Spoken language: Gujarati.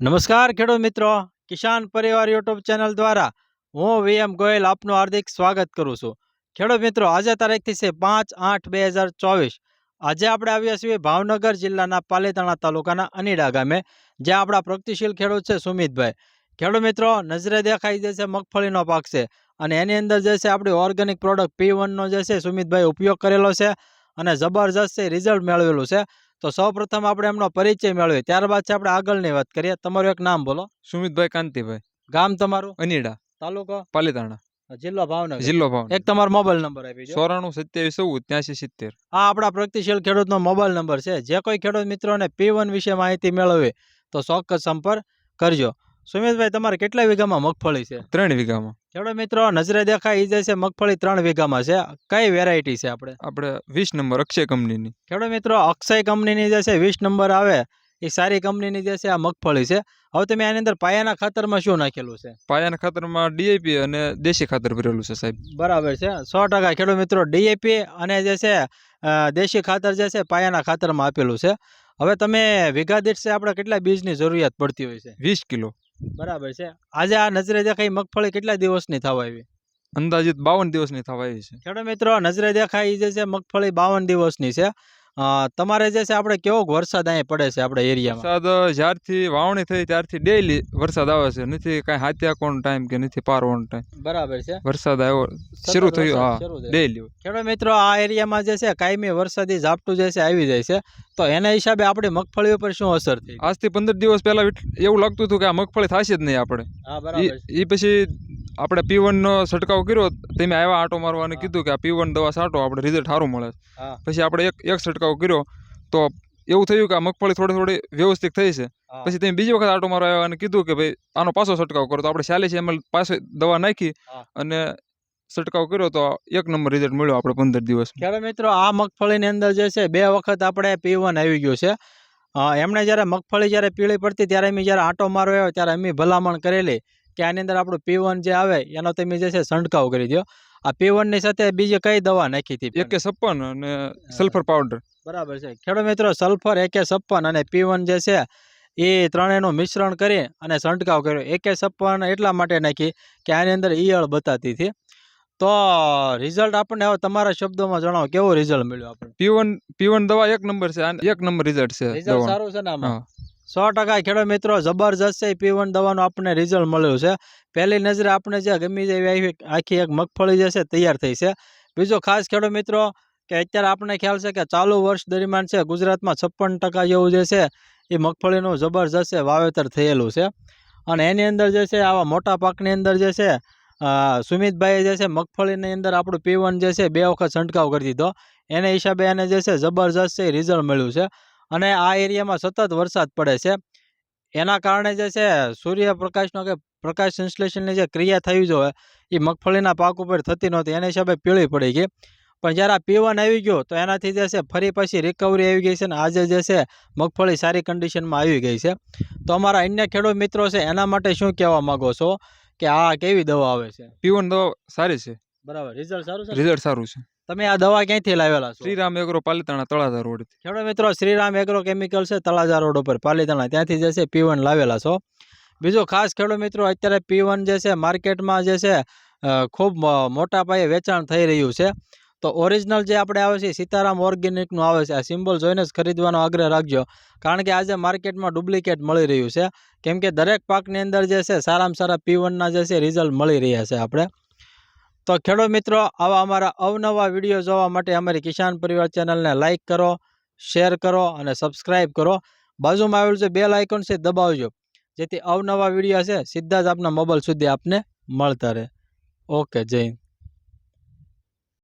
નમસ્કાર ખેડૂત મિત્રો. કિસાન પરિવાર યુટ્યુબ ચેનલ દ્વારા હું વીએમ ગોયલ આપનું હાર્દિક સ્વાગત કરું છું. ખેડૂત મિત્રો, આજે તારીખથી છે પાંચ આઠ બે હજાર ચોવીસ. આજે આપણે આવ્યા છીએ ભાવનગર જિલ્લાના પાલીતાણા તાલુકાના અનીડા ગામે, જ્યાં આપણા પ્રગતિશીલ ખેડૂત છે સુમિતભાઈ. ખેડૂત મિત્રો, નજરે દેખાઈ જે છે મગફળીનો પાક છે અને એની અંદર જે છે આપણી ઓર્ગેનિક પ્રોડક્ટ પી વનનો જે છે સુમિતભાઈ ઉપયોગ કરેલો છે અને જબરજસ્ત રિઝલ્ટ મેળવેલું છે. તો સૌ પ્રથમ આપણે એમનો પરિચય મેળવીએ. ત્યારબાદ છે આપણે આગળની વાત કરીએ. તમારું એક નામ બોલો. સુમિતભાઈ કાંતિભાઈ. ગામ તમારું? અનીડા. તાલુકો? પાલીતાણા. જિલ્લો ભાવનગર. જિલ્લો ભાવ એક તમારો મોબાઈલ નંબર આપી ચોરાણું સત્યાવીસ ચૌદ ત્યાંસી સિત્તેર. આ આપણા પ્રગતિશીલ ખેડૂતનો મોબાઈલ નંબર છે. જે કોઈ ખેડૂત મિત્રોને પી વન વિશે માહિતી મેળવવી તો ચોક્કસ સંપર્ક કરજો. સુમિતભાઈ તમારે કેટલા વીઘામાં મગફળી છે? ત્રણ વીઘામાં. ખેડૂત મિત્રો? નજરે દેખાય એ જે છે મગફળી ત્રણ વીઘામાં છે. કઈ વેરાયટી છે આપણે? આપણે વીસ નંબર અક્ષય કંપનીની. ખેડૂત મિત્રો? અક્ષય કંપનીની જે છે વીસ નંબર આવે એ સારી કંપનીની જે છે આ મગફળી છે. હવે તમે આની અંદર પાયાના ખાતરમાં શું નાખેલું છે? પાયાના ખાતરમાં ડીએપી અને દેશી ખાતર ભરેલું છે સાહેબ. બરાબર છે. સો ટકા ખેડૂત મિત્રો? ડીએપી અને જે છે દેશી ખાતર જે છે પાયાના ખાતરમાં આપેલું છે. હવે તમે વીઘા દીઠ છે આપણે કેટલા બીજની જરૂરિયાત પડતી હોય છે? વીસ કિલો. બરાબર છે. આજે આ નજરે દેખાય મગફળી કેટલા દિવસની થવા આવી? અંદાજિત બાવન દિવસની થવા આવી છે. ખેડૂત મિત્રો નજરે દેખાય જે છે મગફળી બાવન દિવસની છે. તમારે જે છે આપણે કેવો વરસાદ અહીંયા પડે છે આપણે એરિયામાં? વરસાદ જ્યારથી વાવણી થઈ ત્યારથી ડેઈલી વરસાદ આવે છે. નથી કાંઈ હાથ્યા કોણ ટાઈમ કે નથી પારવાનો ટાઈમ બરાબર છે. વરસાદ આવ્યો શરૂ થયું હા. ડેઈલી ખેડૂત મિત્રો આ એરિયામાં જે છે કાયમી વરસાદી ઝાપટું જે છે આવી જાય છે. તો એના હિસાબે આપણી મગફળી ઉપર શું અસર થઈ? આજથી પંદર દિવસ પહેલા એવું લાગતું હતું કે આ મગફળી થશે જ નહીં આપણે. એ પછી આપણે પી નો છંટકાવ કર્યો તમે આવ્યા આટો મારવા અને. કીધું કે આ પી દવા છાંટો આપણે રિઝલ્ટ સારું મળે. પછી આપણે એક એક છંટકાવ કર્યો તો એવું થયું કે આ મગફળી થોડી થોડી વ્યવસ્થિત થઈ છે. પછી તમે બીજી વખત આટો મારવા આવ્યા અને કીધું કે ભાઈ આનો પાછો છંટકાવ કરો. તો આપણે ચાલીસ એમએલ પાછો દવા નાખી અને છંટકાવ કર્યો તો એક નંબર રિઝલ્ટ મળ્યો આપણે પંદર દિવસ ખેડૂત મિત્રો આ મગફળીની અંદર જે છે બે વખત આપણે પી આવી ગયું છે. એમણે જ્યારે મગફળી જ્યારે પીળી પડતી ત્યારે અમે જ્યારે આંટો મારવા આવ્યો ત્યારે અમે ભલામણ કરેલી. કે આની અંદર આપણું પી જે આવે એનો તમે જે છે છંટકાવ કરી દો આ પી ની સાથે બીજી કઈ દવા નાખી હતી એકે છપ્પન અને સલ્ફર પાવડર બરાબર છે. ખેડૂત મિત્રો સલ્ફર એકે છપ્પન અને પી જે છે એ ત્રણેયનું મિશ્રણ કરી અને છંટકાવ કર્યો. એકે છપ્પન એટલા માટે નાખી કે આની અંદર ઈયળ બતાતી હતી. તો રિઝલ્ટ આપણને હવે તમારા શબ્દોમાં જણાવો કેવું રિઝલ્ટ મળ્યું આપણે પીવન પીવન દવા એક નંબર છે એક નંબર રિઝલ્ટ છે રિઝલ્ટ સારું છે ને આમાં? સો ટકા ખેડૂત મિત્રો, જબરજસ્ત છે. પી વન દવાનું આપણને રિઝલ્ટ મળ્યું છે. પહેલી નજરે આપણે જે ગમી જેવી આખી એક મગફળી જે છે તૈયાર થઈ છે. બીજો ખાસ ખેડૂત મિત્રો, કે અત્યારે આપણને ખ્યાલ છે કે ચાલુ વર્ષ દરમિયાન છે ગુજરાતમાં છપ્પન ટકા જેવું જે છે એ મગફળીનું જબરજસ્ત છે વાવેતર થયેલું છે. અને એની અંદર જે છે આવા મોટા પાકની અંદર જે છે સુમિતભાઈએ જે છે મગફળીની અંદર આપણું પી જે છે બે વખત છંટકાવ કરી દીધો. એને હિસાબે એને જે છે જબરજસ્ત છે રિઝલ્ટ મળ્યું છે. અને આ એરિયામાં સતત વરસાદ પડે છે. એના કારણે જે છે સૂર્યપ્રકાશનો કે પ્રકાશ સંશ્લેષણની જે ક્રિયા થવી જોઈએ એ મગફળીના પાક ઉપર થતી નહોતી એના હિસાબે પીળી પડી ગઈ. પણ જ્યારે આ પીવન આવી ગયો તો એનાથી જે છે ફરી પછી રિકવરી આવી ગઈ છે અને આજે જે છે મગફળી સારી કન્ડિશનમાં આવી ગઈ છે. તો અમારા અન્ય ખેડૂત મિત્રો છે એના માટે શું કહેવા માંગો છો? કે આ કેવી દવા આવે છે? પીવન દવા સારી છે. બરાબર. રિઝલ્ટ સારું છે રિઝલ્ટ સારું છે. તમે આ દવા ક્યાંથી લાવેલા છો? શ્રીરામ એગ્રો પાલીતાણા તળાજા રોડ ખેડૂત મિત્રો શ્રીરામ એગ્રો કેમિકલ છે તળાજા રોડ ઉપર. પાલીતાણા ત્યાંથી જે છે પીવન લાવેલા છો. બીજો ખાસ ખેડૂત મિત્રો અત્યારે પીવન જે છે માર્કેટમાં જે છે ખૂબ મોટા પાયે વેચાણ થઈ રહ્યું છે. તો ઓરિજિનલ જે આપણે આવે છે સીતારામ ઓર્ગેનિકનું આવે છે. આ સિમ્બોલ જોઈને જ ખરીદવાનો આગ્રહ રાખજો. કારણ કે આજે માર્કેટમાં ડુપ્લિકેટ મળી રહ્યું છે. કેમ કે દરેક પાકની અંદર જે છે સારામાં સારા પીવનના જે છે રિઝલ્ટ મળી રહ્યા છે આપણે. તો ખેડૂત મિત્રો, આવા અમારા અવનવા વીડિયો જોવા માટે અમારી કિસાન પરિવાર ચેનલને લાઇક કરો શેર કરો અને સબસ્ક્રાઇબ કરો. બાજુમાં આવેલું છે બેલ આઇકોન છે દબાવજો, જેથી અવનવા વીડિયો છે, સીધા જ આપના મોબાઈલ સુધી આપને મળતા રહે. ઓકે જય